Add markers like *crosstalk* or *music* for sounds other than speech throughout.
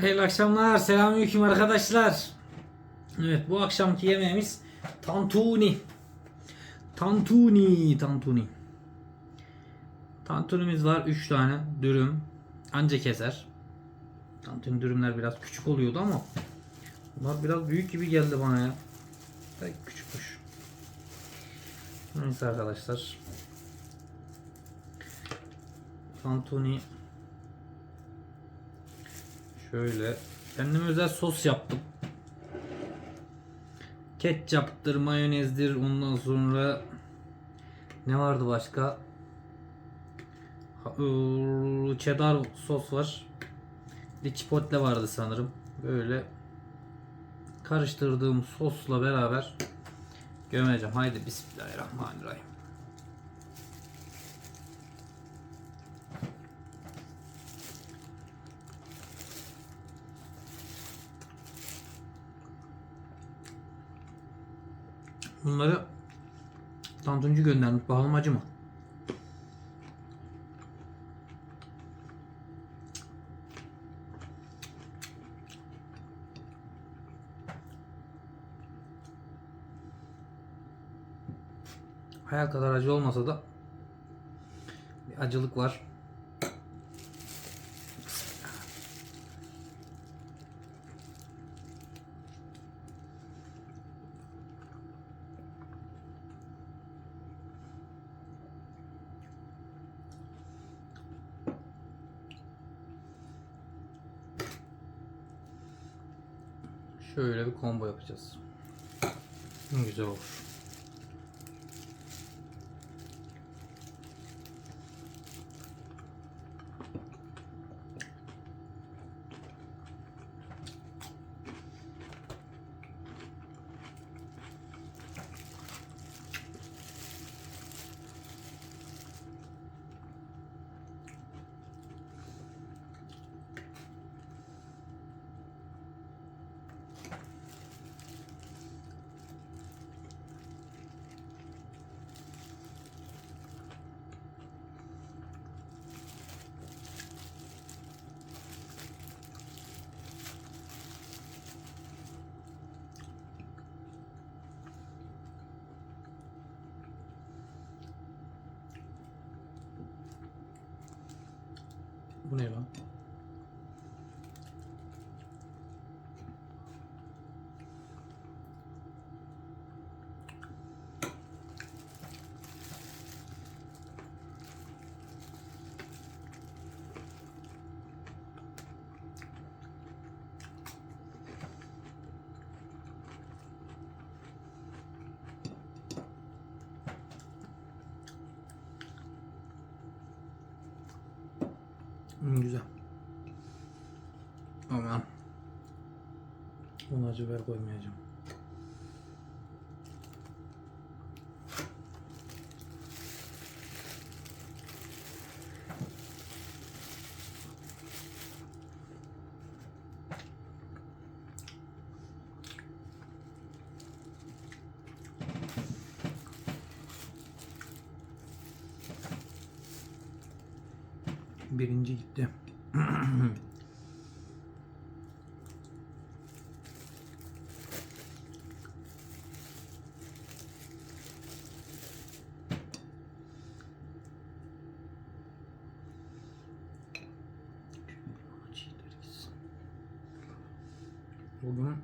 Hayırlı akşamlar. Selamünaleyküm arkadaşlar. Evet bu akşamki yemeğimiz tantuni. Tantuni, tantuni. Tantunimiz var 3 tane dürüm. Anca keser. Tantuni dürümler biraz küçük oluyordu ama bunlar biraz büyük gibi geldi bana ya. Belki küçükmüş. Neyse arkadaşlar. Tantuni Şöyle kendime özel sos yaptım. Ketçaptır, mayonezdir, ondan sonra ne vardı başka? Iı, Cheddar sos var. Bir chipotle vardı sanırım. Böyle karıştırdığım sosla beraber gömeceğim. Haydi bismillahirrahmanirrahim. Bunları tantuncu göndermiş. Bakalım acı mı? Hayal kadar acı olmasa da bir acılık var. Şöyle bir combo yapacağız. Güzel olur. Bu ne lan? Güzel. Ama ona acı biber koymayacağım. Bugün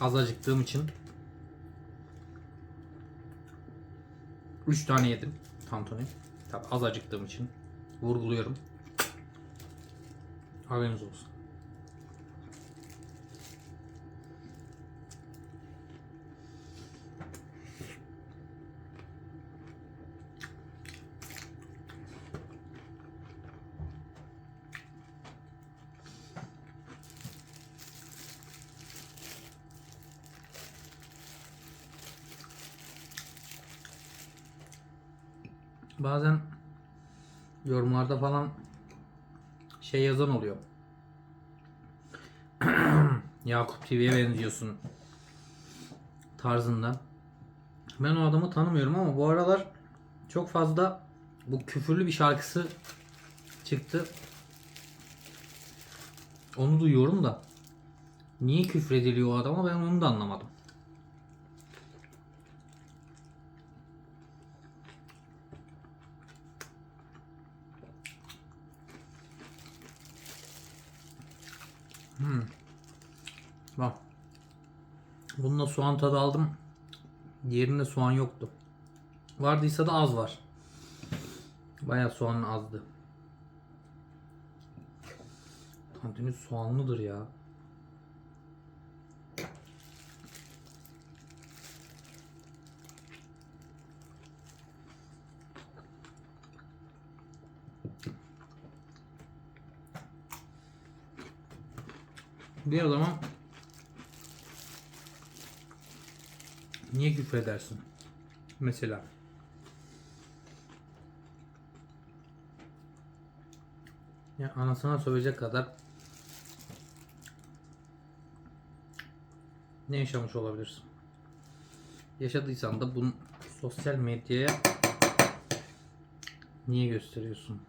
az acıktığım için 3 tane yedim tantuni. Tabi az acıktığım için vurguluyorum. Haberiniz olsun. Bazen yorumlarda falan şey yazan oluyor. *clears throat* Yakup TV'ye benziyorsun tarzında. Ben o adamı tanımıyorum ama bu aralar çok fazla bu küfürlü bir şarkısı çıktı. Onu duyuyorum da. Niye küfrediliyor o adama ben onu da anlamadım. Bak. Bununla soğan tadı aldım. Diğerinde soğan yoktu. Vardıysa da az var. Bayağı soğan azdı. Tantuni soğanlıdır ya. Bir zaman niye küfredersin? Mesela. Ya anasına sövecek kadar ne yaşamış olabilirsin? Yaşadıysan da bunu sosyal medyaya niye gösteriyorsun?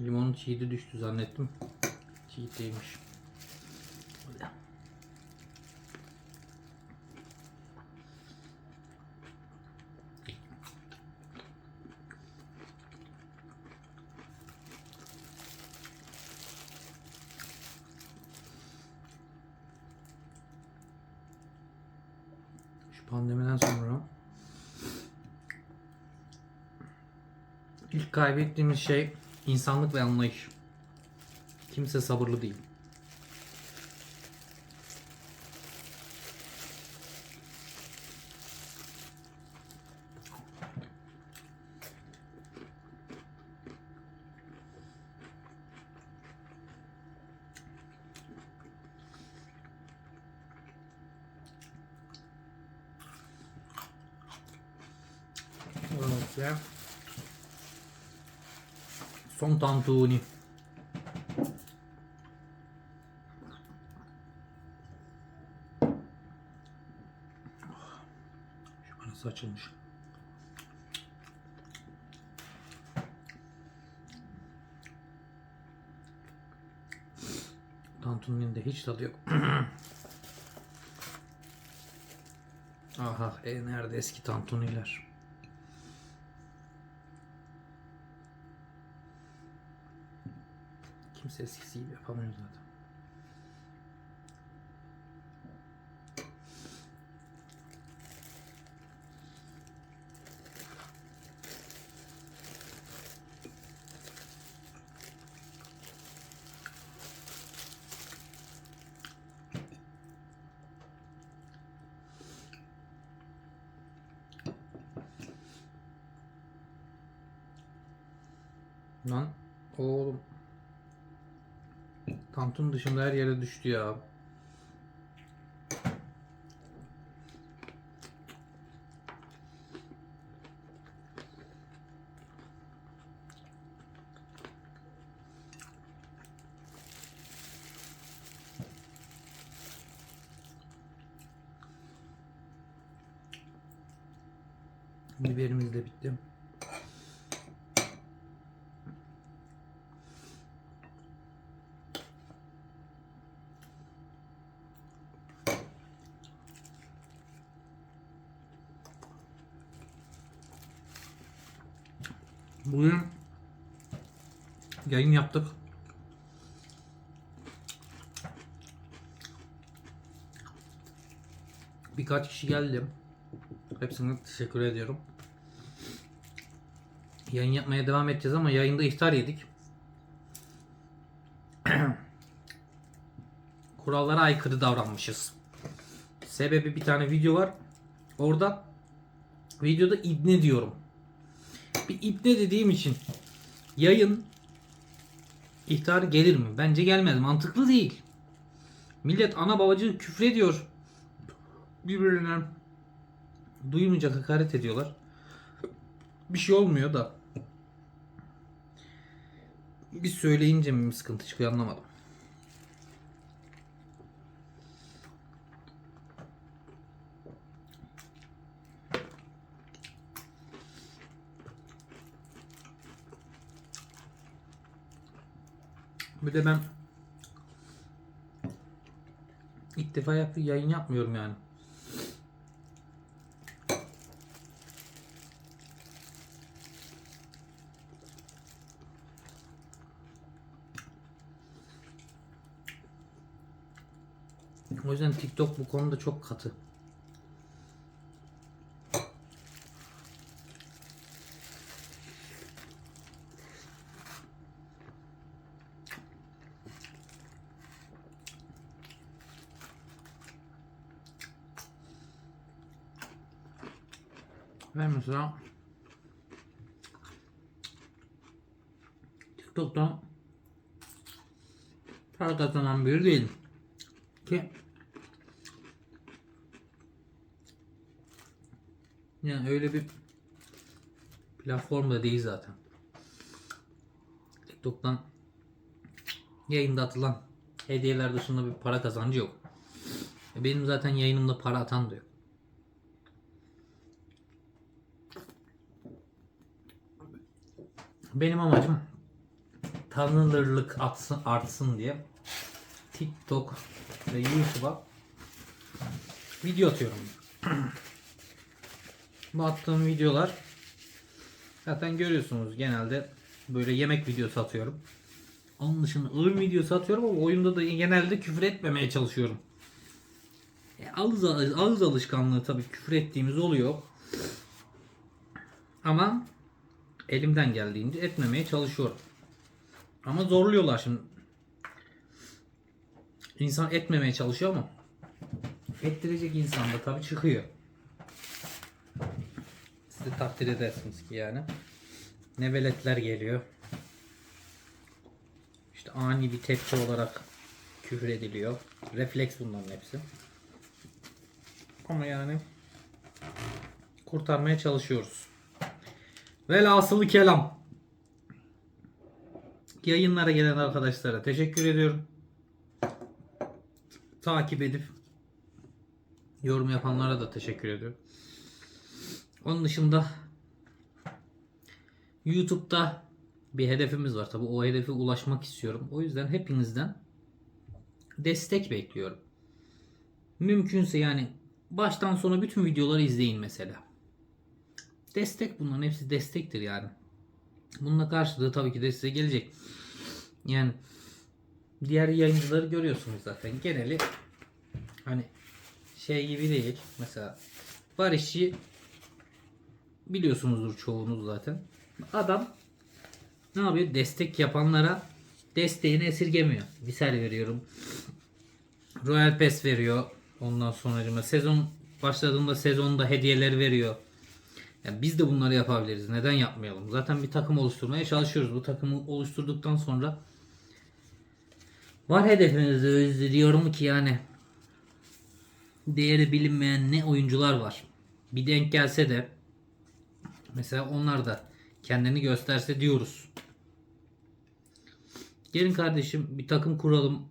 Limonun çiğdi düştü zannettim. Çiğ değilmiş. Pandemiden sonra ilk kaybettiğimiz şey insanlık ve anlayış. Kimse sabırlı değil. Evet. Son tantuni. Şu arası açılmış. Tantuninin de hiç tadı yok. *clears throat* Aha, e, nerede eski tantuniler? Kimse eskisi gibi yapamıyor zaten. Lan oğlum Tantun dışında her yere düştü ya. Biberimiz de bitti. Bugün yayın yaptık. Birkaç kişi geldi. Hepsine teşekkür ediyorum. Yayın yapmaya devam edeceğiz ama yayında ihtar yedik. *clears throat* Kurallara aykırı davranmışız. Sebebi bir tane video var. Orada videoda ibne diyorum bir ipne dediğim için yayın ihtar gelir mi? Bence gelmez. Mantıklı değil. Millet ana babacı küfrediyor. Birbirine duymayacak hakaret ediyorlar. Bir şey olmuyor da. Biz söyleyince mi sıkıntı çıkıyor anlamadım. Bir de ben ilk defa yap yayın yapmıyorum yani. O yüzden TikTok bu konuda çok katı. Ben mesela TikTok'tan para kazanan biri değilim. Ki yani öyle bir platform da değil zaten. TikTok'tan yayında atılan hediyeler dışında bir para kazancı yok. Benim zaten yayınımda para atan da yok. Benim amacım tanınırlık atsın, artsın diye TikTok ve YouTube'a video atıyorum. *clears throat* Bu attığım videolar zaten görüyorsunuz genelde böyle yemek videosu atıyorum. Onun dışında oyun videosu atıyorum ama oyunda da genelde küfür etmemeye çalışıyorum. E, ağız, ağız alışkanlığı tabii küfür ettiğimiz oluyor. Ama elimden geldiğince etmemeye çalışıyorum. Ama zorluyorlar şimdi. İnsan etmemeye çalışıyor ama ettirecek insan da tabii çıkıyor. Siz de takdir edersiniz ki yani. Ne veletler geliyor. İşte ani bir tepki olarak küfür ediliyor. Refleks bunların hepsi. Ama yani kurtarmaya çalışıyoruz. Velhasılı kelam. Yayınlara gelen arkadaşlara teşekkür ediyorum. Takip edip yorum yapanlara da teşekkür ediyorum. Onun dışında YouTube'da bir hedefimiz var. Tabi o hedefe ulaşmak istiyorum. O yüzden hepinizden destek bekliyorum. Mümkünse yani baştan sona bütün videoları izleyin mesela. Destek bunların hepsi destektir yani. Bununla karşılığı tabii ki de size gelecek. Yani diğer yayıncıları görüyorsunuz zaten. Geneli hani şey gibi değil. Mesela Barış'ı biliyorsunuzdur çoğunuz zaten. Adam ne yapıyor? Destek yapanlara desteğini esirgemiyor. Misal veriyorum. Royal Pass veriyor. Ondan sonra sezon başladığında sezonda hediyeler veriyor. Yani biz de bunları yapabiliriz. Neden yapmayalım? Zaten bir takım oluşturmaya çalışıyoruz. Bu takımı oluşturduktan sonra var hedefimizde diyorum ki yani değeri bilinmeyen ne oyuncular var. Bir denk gelse de mesela onlar da kendini gösterse diyoruz. Gelin kardeşim bir takım kuralım.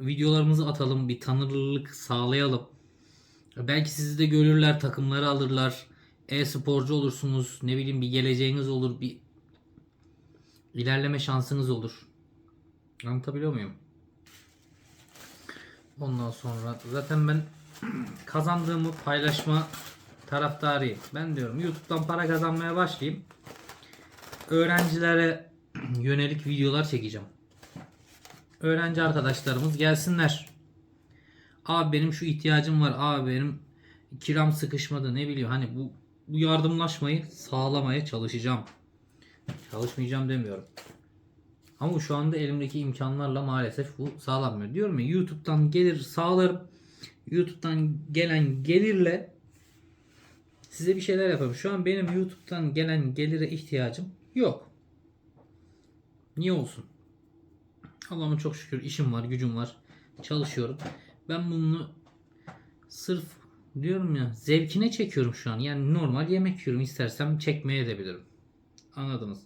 Videolarımızı atalım. Bir tanırlılık sağlayalım. Belki sizi de görürler. Takımları alırlar. E-sporcu olursunuz. Ne bileyim bir geleceğiniz olur. Bir ilerleme şansınız olur. Anlatabiliyor muyum? Ondan sonra zaten ben *clears throat* kazandığımı paylaşma taraftarıyım. Ben diyorum YouTube'dan para kazanmaya başlayayım. Öğrencilere *clears throat* yönelik videolar çekeceğim. Öğrenci arkadaşlarımız gelsinler. Abi benim şu ihtiyacım var. Abi benim kiram sıkışmadı ne bileyim hani bu bu yardımlaşmayı sağlamaya çalışacağım. Çalışmayacağım demiyorum. Ama şu anda elimdeki imkanlarla maalesef bu sağlanmıyor. Diyorum ya YouTube'dan gelir sağlarım. YouTube'dan gelen gelirle size bir şeyler yaparım. Şu an benim YouTube'dan gelen gelire ihtiyacım yok. Niye olsun? Allah'ıma çok şükür işim var, gücüm var. Çalışıyorum. Ben bunu sırf diyorum ya zevkine çekiyorum şu an. Yani normal yemek yiyorum. istersem çekmeye de bilirim. Anladınız?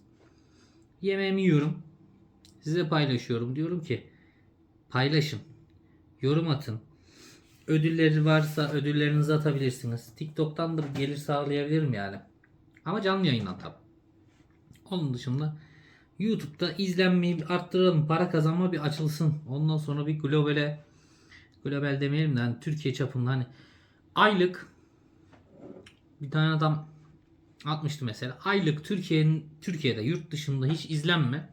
Yemeğimi yiyorum. Size paylaşıyorum. Diyorum ki paylaşın. Yorum atın. Ödülleri varsa ödüllerinizi atabilirsiniz. TikTok'tan da gelir sağlayabilirim yani. Ama canlı yayından tabi. Onun dışında YouTube'da izlenmeyi arttıralım. Para kazanma bir açılsın. Ondan sonra bir globale global demeyelim de hani Türkiye çapında hani aylık bir tane adam atmıştı mesela. Aylık Türkiye'nin Türkiye'de yurt dışında hiç izlenme.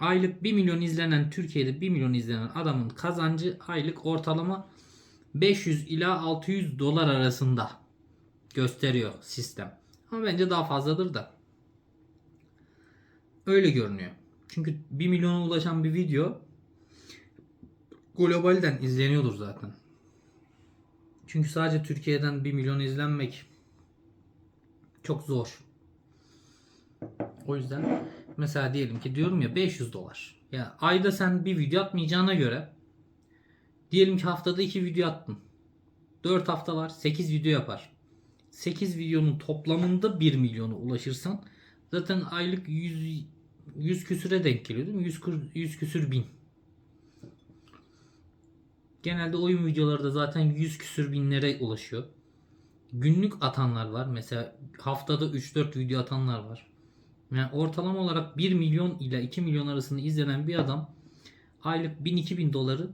Aylık 1 milyon izlenen Türkiye'de 1 milyon izlenen adamın kazancı aylık ortalama 500 ila 600 dolar arasında gösteriyor sistem. Ama bence daha fazladır da. Öyle görünüyor. Çünkü 1 milyona ulaşan bir video globalden izleniyordur zaten. Çünkü sadece Türkiye'den 1 milyon izlenmek çok zor. O yüzden mesela diyelim ki diyorum ya 500 dolar. Ya ayda sen bir video atmayacağına göre diyelim ki haftada 2 video attın. 4 hafta var 8 video yapar. 8 videonun toplamında 1 milyona ulaşırsan zaten aylık 100 100 küsüre denk geliyor değil mi? 100, kür- 100 küsür bin. Genelde oyun videoları da zaten 100 küsür binlere ulaşıyor. Günlük atanlar var. Mesela haftada 3-4 video atanlar var. Yani ortalama olarak 1 milyon ile 2 milyon arasında izlenen bir adam aylık 1000-2000 doları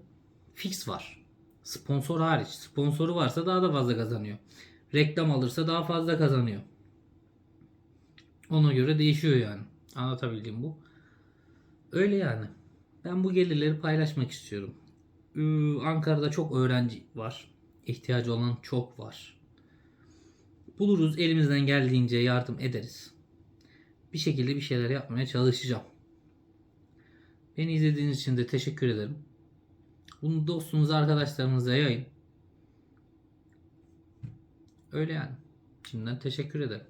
fix var. Sponsor hariç. Sponsoru varsa daha da fazla kazanıyor. Reklam alırsa daha fazla kazanıyor. Ona göre değişiyor yani. Anlatabildiğim bu. Öyle yani. Ben bu gelirleri paylaşmak istiyorum. Ankara'da çok öğrenci var. İhtiyacı olan çok var. Buluruz elimizden geldiğince yardım ederiz. Bir şekilde bir şeyler yapmaya çalışacağım. Beni izlediğiniz için de teşekkür ederim. Bunu dostunuza arkadaşlarınıza yayın. Öyle yani. Şimdiden teşekkür ederim.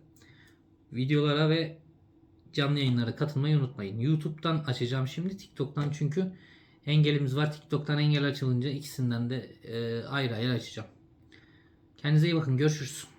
Videolara ve canlı yayınlara katılmayı unutmayın. YouTube'dan açacağım şimdi. TikTok'tan çünkü engelimiz var. TikTok'tan engel açılınca ikisinden de e, ayrı ayrı açacağım. Kendinize iyi bakın. Görüşürüz.